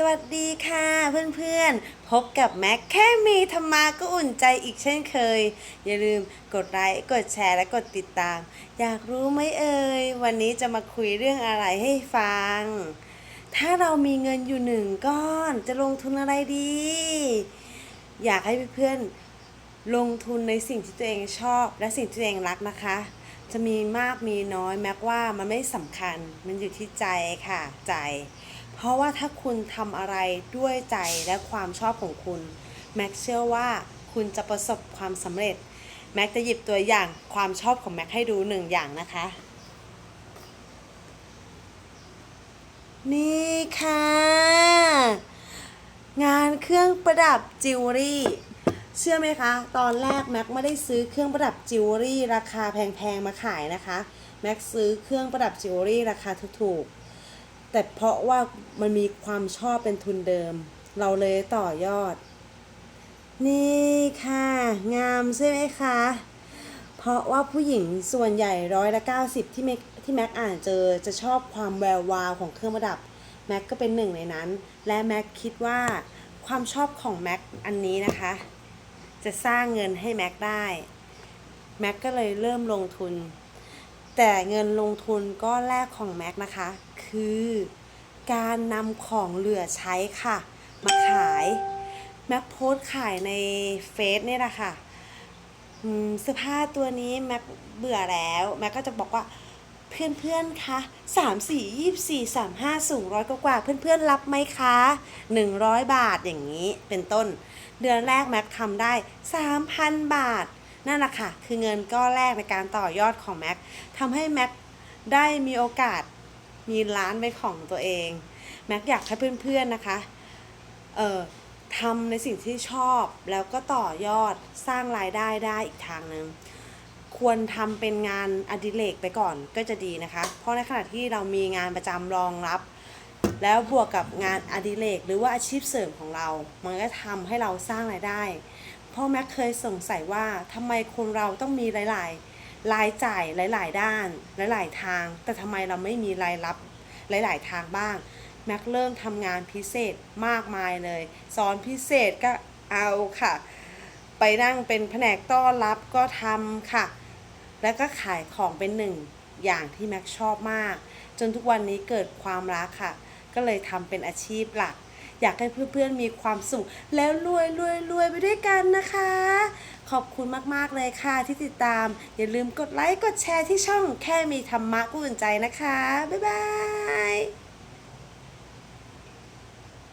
สวัสดีค่ะเพื่อนๆ พบกับแม็กแค่มีธรรมะก็อุ่นใจอีกเช่นเคย อย่าลืมกดไลค์กดแชร์และกดติดตาม อยากรู้ไหมเอ่ย วันนี้จะมาคุยเรื่องอะไรให้ฟัง ถ้าเรามีเงินอยู่หนึ่งก้อนจะลงทุนอะไรดี อยากให้เพื่อนๆ ลงทุนในสิ่งที่ตัวเองชอบ และสิ่งที่ตัวเองรักนะคะ จะมีมากมีน้อยแม้ว่ามันไม่สำคัญมันอยู่ที่ใจค่ะใจ เพราะว่าถ้าคุณทำอะไรด้วยใจและความชอบของคุณ แม็กเชื่อว่าคุณจะประสบความสำเร็จ แม็กจะหยิบตัวอย่างความชอบของแม็กให้ดูหนึ่งอย่างนะคะ นี่ค่ะ งานเครื่องประดับจิวเวลรี่เชื่อไหมคะ ตอนแรกแม็กไม่ได้ซื้อเครื่องประดับจิวเวลรี่ราคาแพงๆมาขายนะคะ แม็กซื้อเครื่องประดับจิวเวลรี่ราคาถูกๆ แต่เพราะว่ามันมีความชอบเป็นทุนเดิม เราเลยต่อยอด นี่ค่ะ งามใช่ไหมคะ เพราะว่าผู้หญิงส่วนใหญ่ร้อยละ90ที่แม็กที่แม็กอ่านเจอจะชอบความแวววาวของเครื่องประดับแม็กก็เป็นหนึ่งในนั้น และแม็กคิดว่าความชอบของแม็กอันนี้นะคะ จะสร้างเงินให้แม็กได้แม็กก็เลยเริ่มลงทุน แต่เงินลงทุนก้อนแรกของแม็กนะคะ คือการนำของเหลือใช้ค่ะ มาขายแม็กโพสขายในเฟซเนี่ยแหละค่ะเสื้อผ้าตัวนี้แม็กเบื่อแล้วแม็กก็จะบอกว่าเพื่อนๆคะสามสี่ยี่สี่สามห้าสูงร้อยกว่าเพื่อนๆรับไหมคะหนึ่งร้อยบาทอย่างนี้เป็นต้น เดือนแรกแม็กทำได้สามพันบาท นั่นแหละค่ะ คือเงินก้อนแรกในการต่อยอดของแม็กทำให้แม็กได้มีโอกาสมีร้านเป็นของตัวเอง แม็กอยากให้เพื่อนๆนะคะ เอ่อทำในสิ่งที่ชอบแล้วก็ต่อยอดสร้างรายได้ได้อีกทางหนึ่งควรทำเป็นงานอดิเรกไปก่อนก็จะดีนะคะ เพราะในขณะที่เรามีงานประจำรองรับ แล้วบวกกับงานอดิเรกหรือว่าอาชีพเสริมของเรา มันก็ทำให้เราสร้างรายได้ พราะแม็กเคยสงสัยว่าทำไมคนเราต้องมีหลายๆรายจ่ายหลาย ๆ ด้าน หลาย ๆ ทาง แต่ทำไมเราไม่มีรายรับหลาย ๆ ทางบ้างแม็กเริ่มทำงานพิเศษมากมายเลยสอนพิเศษก็เอาค่ะ ไปนั่งเป็นแผนกต้อนรับก็ทำค่ะ แล้วก็ขายของเป็นหนึ่งอย่างที่แม็กชอบมาก จนทุกวันนี้เกิดความรักค่ะ ก็เลยทำเป็นอาชีพหลัก อยากให้เพื่อนๆมีความสุข แล้วรวยรวยรวยไปด้วยกันนะคะ ขอบคุณมากๆเลยค่ะที่ติดตาม อย่าลืมกดไลค์กดแชร์ที่ช่องแค่มีธรรมะก็อุ่นใจนะคะ บ๊ายบาย